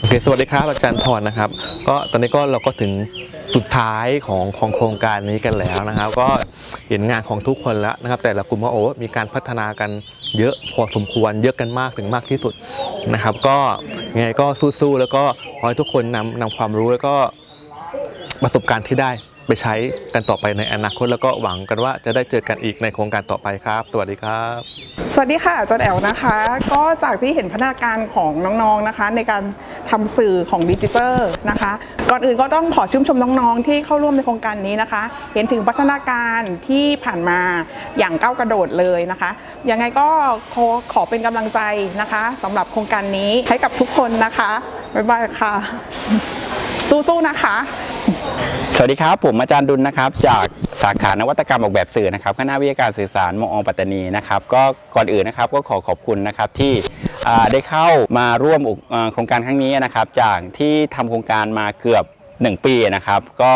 โอเค สวัสดีครับ อาจารย์พรนะครับ ก็ตอนนี้ก็เราก็ถึงสุดท้ายของของโครงการนี้กันแล้วนะครับ ก็เห็นงานของทุกคนแล้วนะครับ แต่ละกลุ่มว่าโอ้มีการพัฒนากันเยอะพอสมควร เยอะกันมากถึงมากที่สุดนะครับ ก็ยังไงก็สู้ๆแล้วก็ขอให้ทุกคนนำนำความรู้แล้วก็ประสบการณ์ที่ได้ ไปใช้กันต่อไปในอนาคตแล้วก็หวังกันว่าจะได้เจอกันอีกในโครงการต่อไปครับ สวัสดีครับ สวัสดีค่ะจารย์แอลนะคะ ก็จากที่เห็นพัฒนาการของน้องๆนะคะ ในการทำสื่อของดิจิทัลนะคะ ก่อนอื่นก็ต้องขอชื่นชมน้องๆ ที่เข้าร่วมในโครงการนี้นะคะ เห็นถึงพัฒนาการที่ผ่านมาอย่างก้าวกระโดดเลยนะคะยังไงก็ขอขอเป็นกำลังใจนะคะสำหรับโครงการนี้ให้กับทุกคนนะคะบ๊ายบายค่ะสู้ๆนะคะ สวัสดีครับ ผมอาจารย์ดุลนะครับ จากสาขานวัตกรรมออกแบบสื่อนะครับคณะวิทยาการสื่อสารมอปัตตานีนะครับก็ก่อนอื่นนะครับก็ขอขอบคุณนะครับที่ได้เข้ามาร่วมโครงการครั้งนี้นะครับ จากที่ทำโครงการมาเกือบ 1 ปีนะครับ ก็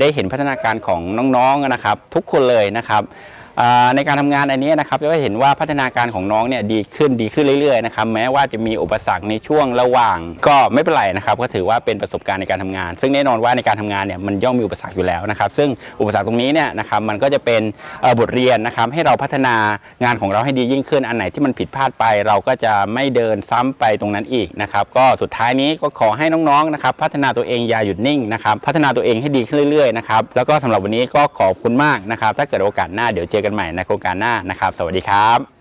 ได้เห็นพัฒนาการของน้องๆนะครับ ทุกคนเลยนะครับ ในการทำงานอันนี้นะครับจะเห็นว่าพัฒนาการของน้องเนี่ยดีขึ้นดีขึ้นเรื่อยๆนะครับแม้ว่าจะมีอุปสรรคในช่วงระหว่าง ก็ไม่เป็นไรนะครับก็ถือว่าเป็นประสบการณ์ในการทำงาน ซึ่งแน่นอนว่าในการทำงานเนี่ยมันย่อมมีอุปสรรคอยู่แล้วนะครับ ซึ่งอุปสรรคตรงนี้เนี่ยนะครับมันก็จะเป็นบทเรียนนะครับให้เราพัฒนางานของเราให้ดียิ่งขึ้นอันไหนที่มันผิดพลาดไป เราก็จะไม่เดินซ้ำไปตรงนั้นอีกนะครับก็สุดท้ายนี้ก็ขอให้น้องๆนะครับพัฒนาตัวเองอย่าหยุดนิ่งนะครับพัฒนาตัวเองให้ดีขึ้นเรื่อยๆนะครับแล้วก็สำหรับวันนี้ก็ขอบคุณมากนะครับถ้าเกิดโอกาสหน้าเดี๋ยวเจอกันใหม่ในโครงการหน้านะครับ สวัสดีครับ